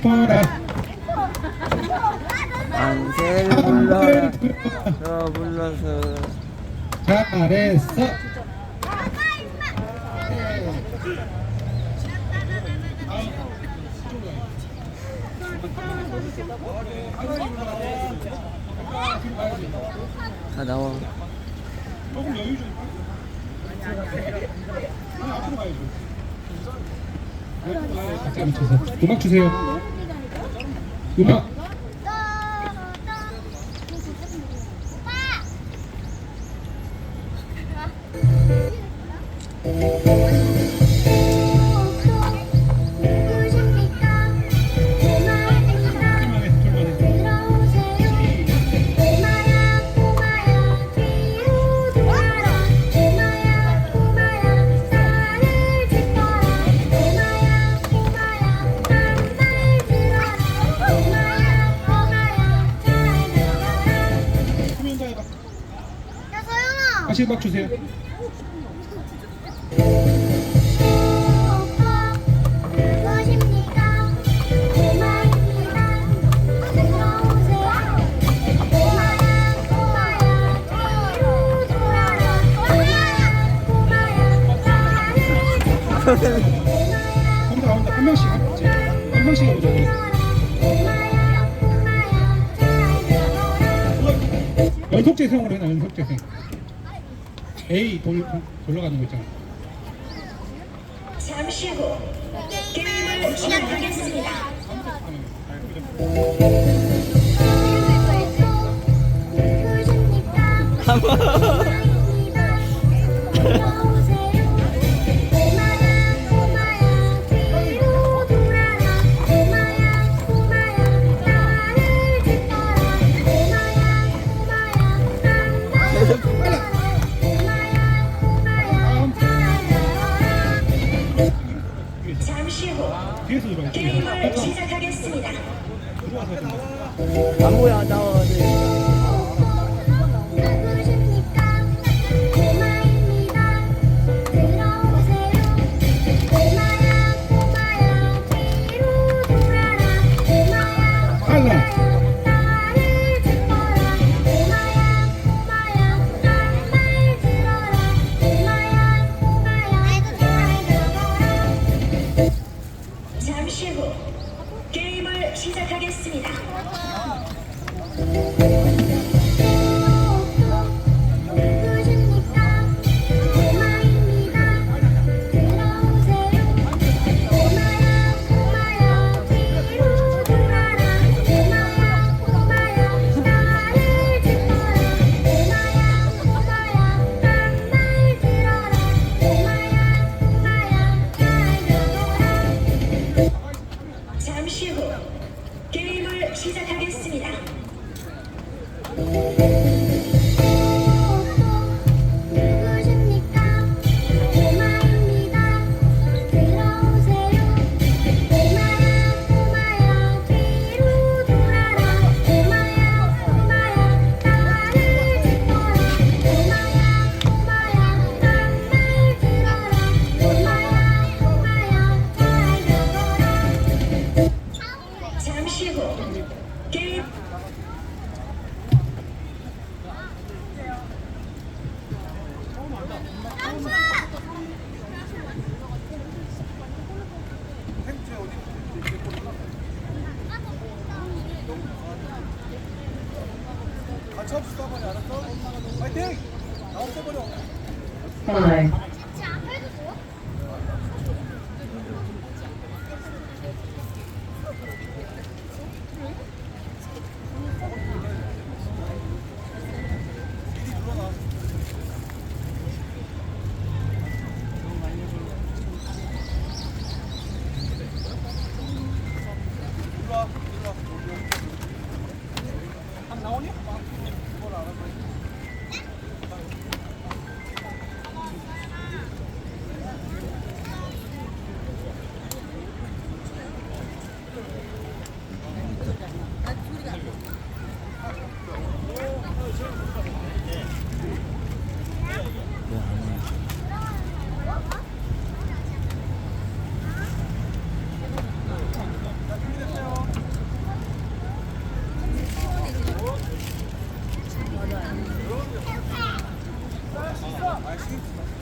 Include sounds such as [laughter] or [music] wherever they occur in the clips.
들어라. 안젤 불러라 불러서. 잘했어. 다 나와. 조금 여유 좀 앞으로 가야죠 도망 주세요. 你们。 10박 주세요. 한 명씩 이제 한 명씩 해보자. 연속재생으로 해놔 연속재생. A 돌, 돌려가는 거 있잖아. 잠시 후 게임을 시작하겠습니다. 어, 어, 어.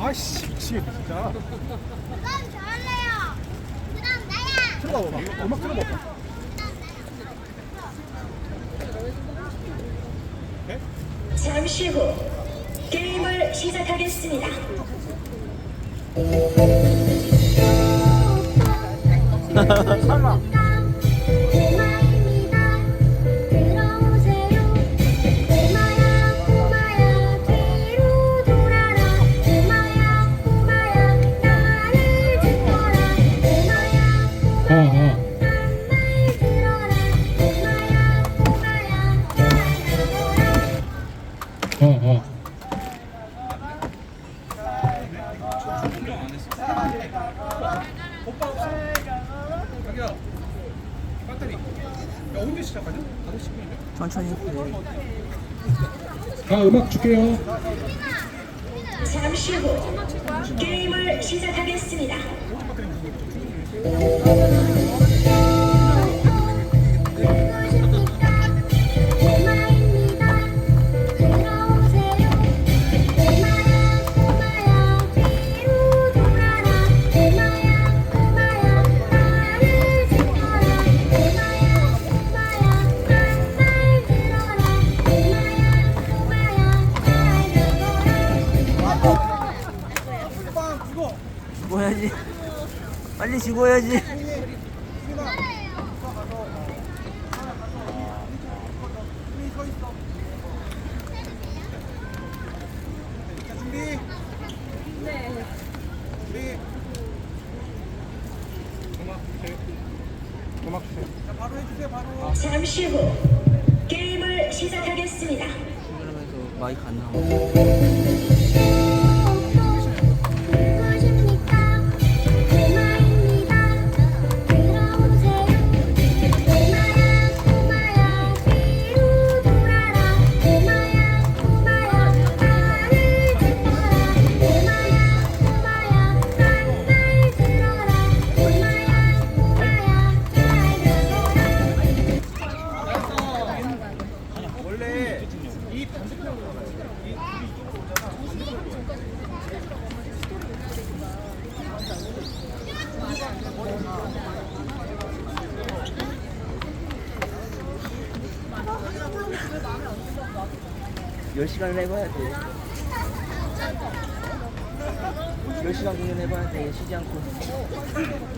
아씨, 진짜. 그럼 저래요. 그럼 나야. 들어봐봐. 음악 들어봐봐. 잠시 후 게임을 시작하겠습니다. [laughs] 설마. 오빠 자기야, 배터리. 야, 언제 시작하냐? 5시 분인데? 천천히. 자, 음악 줄게요. 잠시 후 게임을 시작하겠습니다. 죽어야지. 잠시 후 게임을 시작하겠습니다. 10시간 해봐야 돼. 10시간 공연해봐야 돼. 쉬지 않고.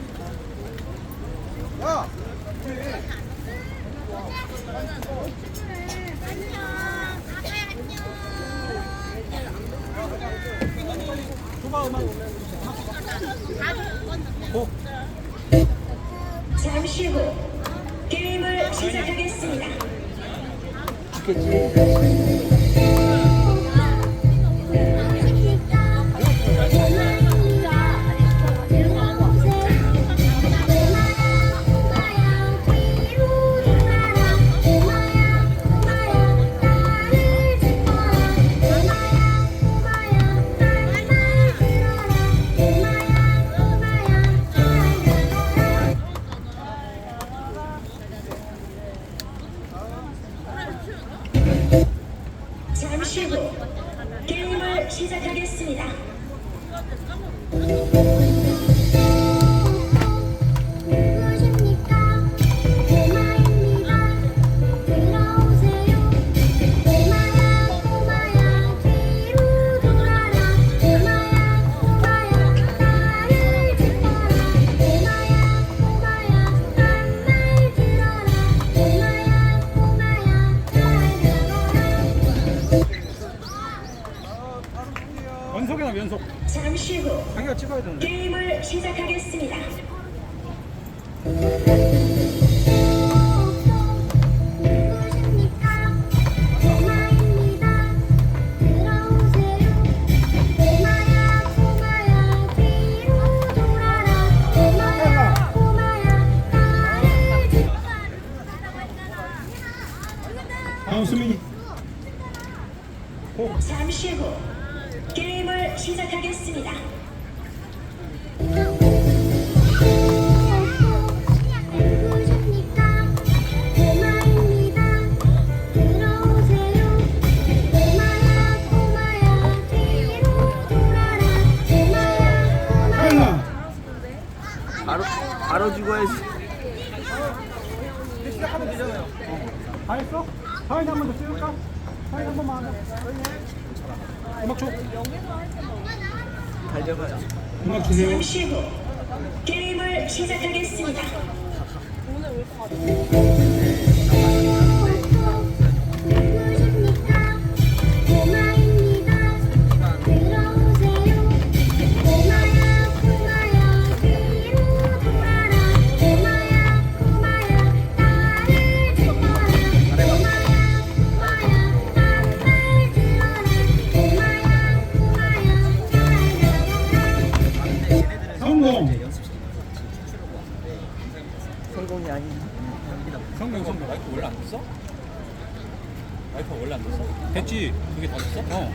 됐지. 그게 다 됐어? 어.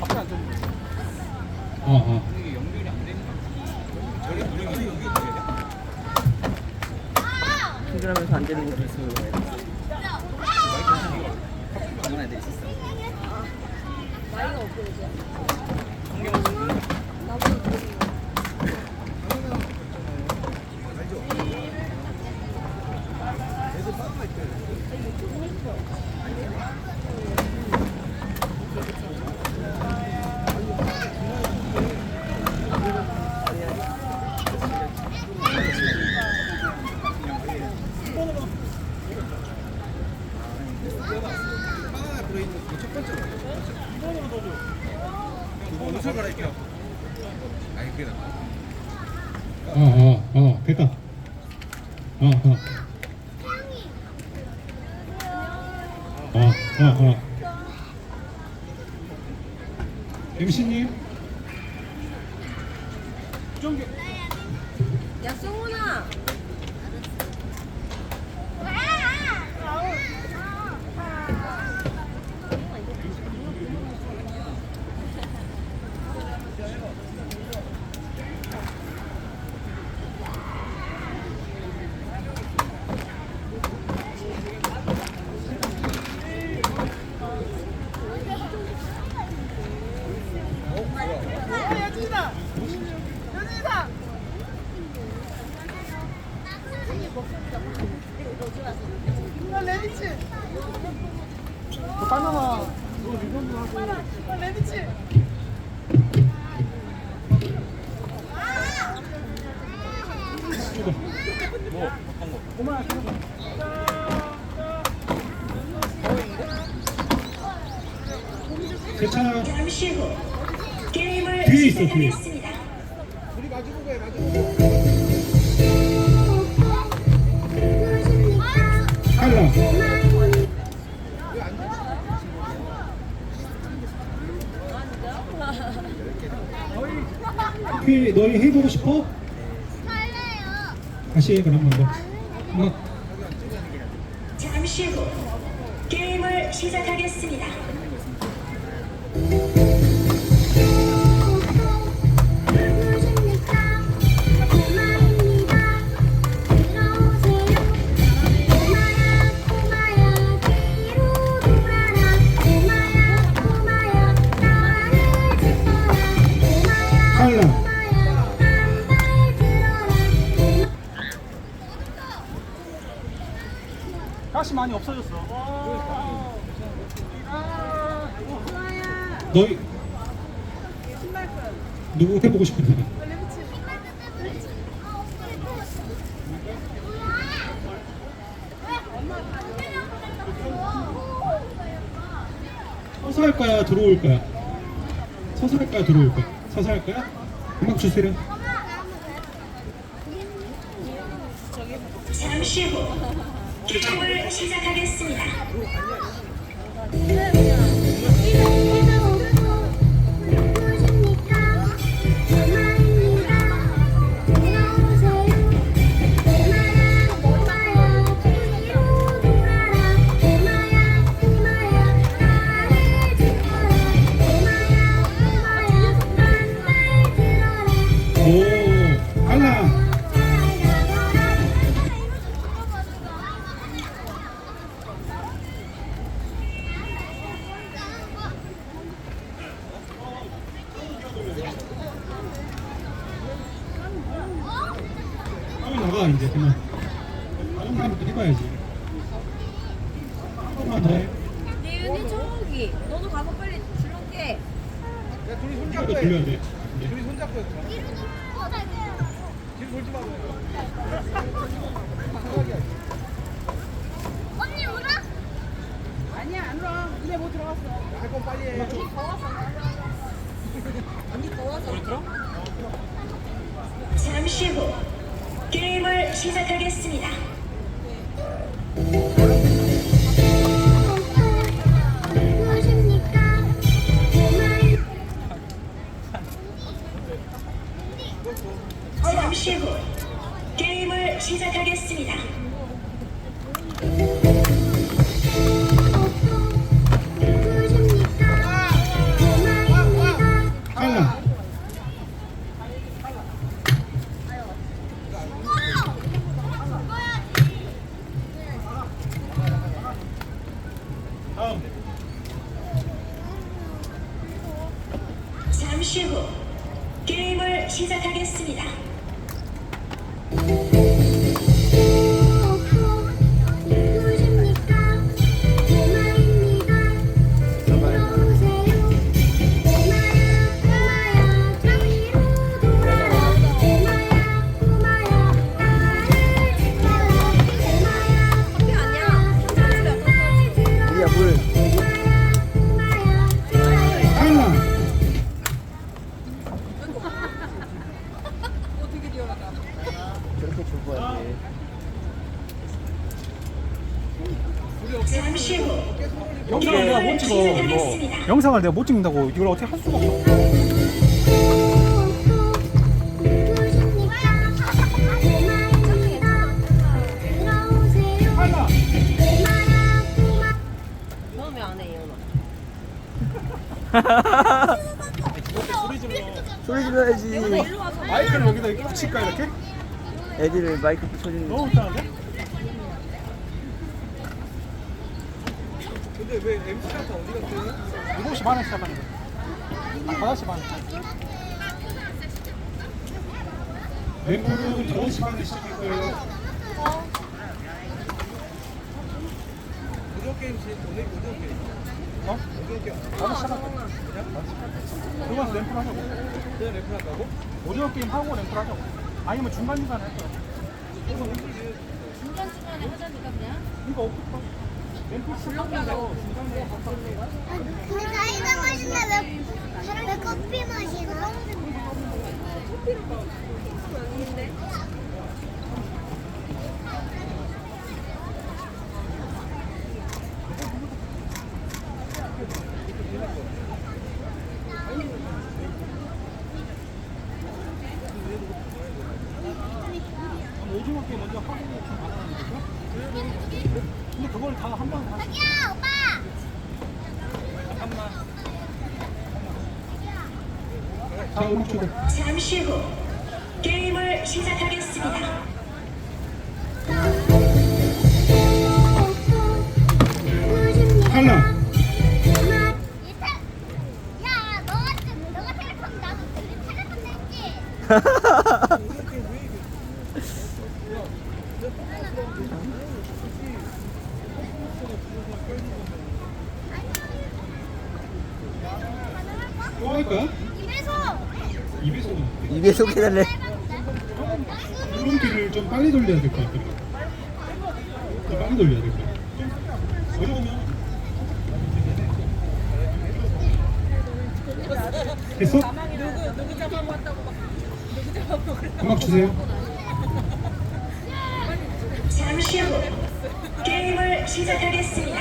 앞에 앉아. 어, 어. 어. 이슈호 게임을 시작하겠습니다. 퀴 너희 해보고 싶어? 다시 해 그럼 한번. 어. 잠시 후 게임을 시작하겠습니다. 많이 없어졌어. 너희 누구 해보고 싶은데? 서서 할 거야 들어올 거야? 서서 할 거야 들어올 거야? 서서 할 거야? 음악 주세요. 잠시 후 시작하겠습니다. 영상을 내가 못 찍는다고 이걸 어떻게 할 수가 없어. 너는 왜안 해, 이현아? 소리 질러야지. 마이크를 여기다 이렇게 붙일까 이렇게? 애들 마이크 붙여주는 거. 너무 불편한데? 근데 왜 MC한테 어디 갔대? 7시 반에 시작하는 거야. 아, 5시 반에. 멤버는 5시 반에 시작할 거예요. 오징어 게임 시 오늘 오징어 게임. 어? 오징어 게임. 나도 시작할 거야. 그거 램프를 하자고. 그냥 래프 한다고? 오징어 게임 하고 램프를 하자고. 아니면 중간중간에 할 거야. 중간중간에 하자니까 그냥. 이거 없을까? 근데 사이다 마시면 왜, 왜 커피 마시나? 오징어 게임 먼저 하고 좀 받아가는 거죠? 근데 그걸 다 한 번에 다 야, 오빠! 자, 오른쪽으로. 잠시 후 게임을 시작하겠습니다. 냈지? 또 할까? 입에서! 입에서 입에 속해달래. 줄넘기를 좀 빨리 돌려야 될 것 같아. 더 빨리 돌려야 될 것 같아. 어려우면 됐어? 음악 주세요. 잠시 후 게임을 시작하겠습니다.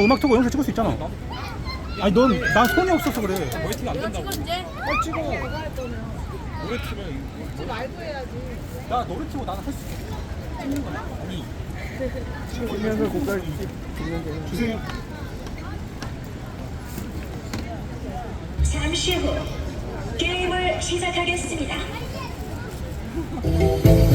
너거 음악 틀고 영상 찍을 수 있잖아. 아니 넌 난 손이 없어서 그래. 거의 팀안 이거 된다고. 찍어 이제. 빨리 찍어. 노래 틀면 나 노래 치고 나는 할 수 있어. 찍는 거야. 아니. 찍으면서 게. 주세요. 잠시 후 게임을 시작하겠습니다. [laughs]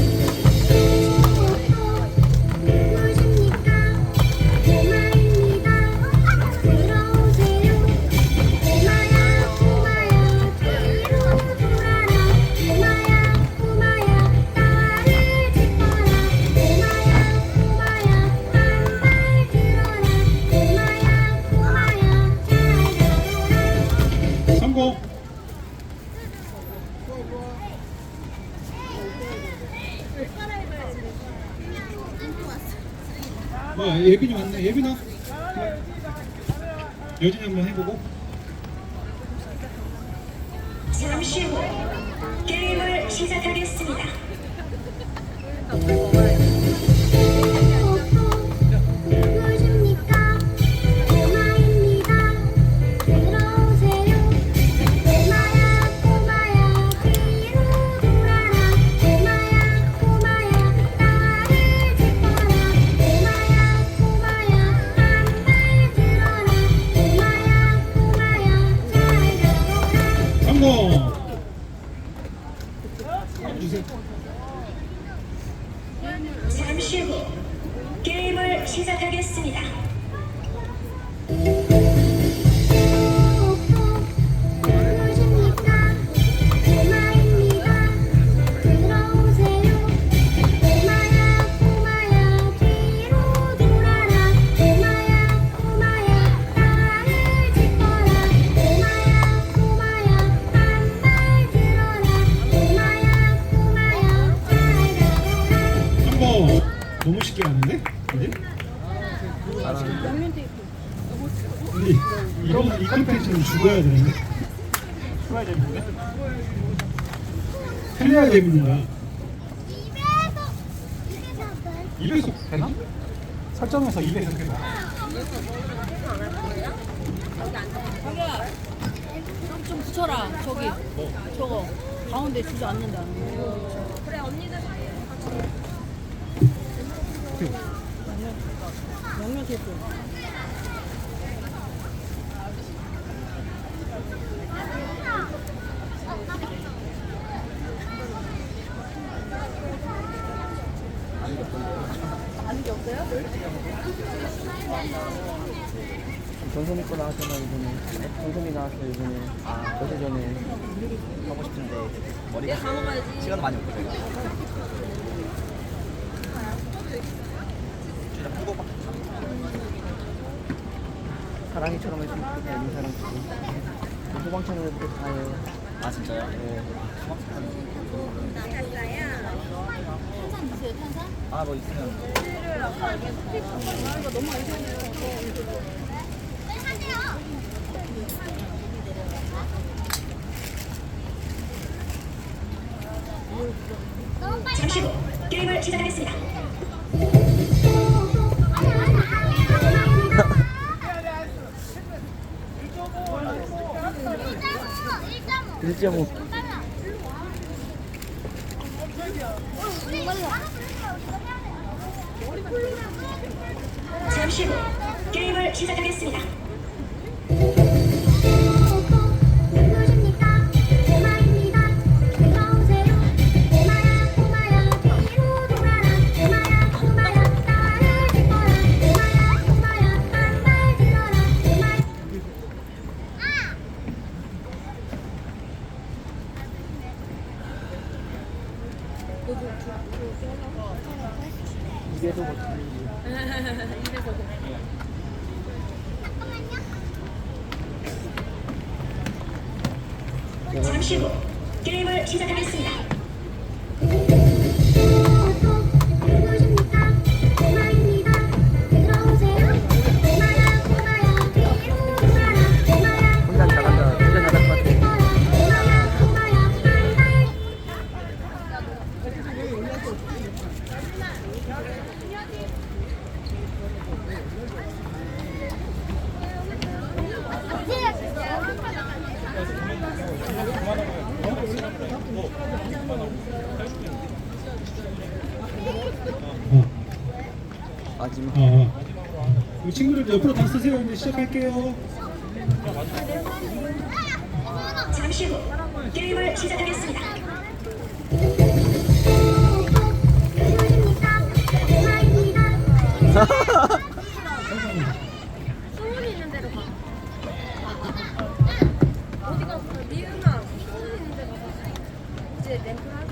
뭐 예빈이 왔네. 예빈아. 여진이 한번 해보고. 잠시 후 게임을 시작하겠습니다. 시작하겠 입에서 입에서 2배속 되나? 설정에서 2배속 되나? 자기야 좀 붙여라 저기. 저거. 가운데 주저 앉는다. 그래 언니들 사이에. 양면 테이프 전소미 거 나왔잖아 이번에 전소미 나왔어요 이번에. 아 며칠 전에. 하고 싶은데. 머리가 시간 많이 없어요 사랑이처럼 했으면 좋겠다 민사랑 치고. 소방차는 이렇게 다해요. 아 진짜요? 네. 아뭐 있으면. 잠 시후 게임을 시작하겠습니다. 일점오 마지막 어. 우리 친구들 옆으로 다 쓰세요. 이제 시작할게요. 잠시 후 게임을 시작하겠습니다. [laughs] 어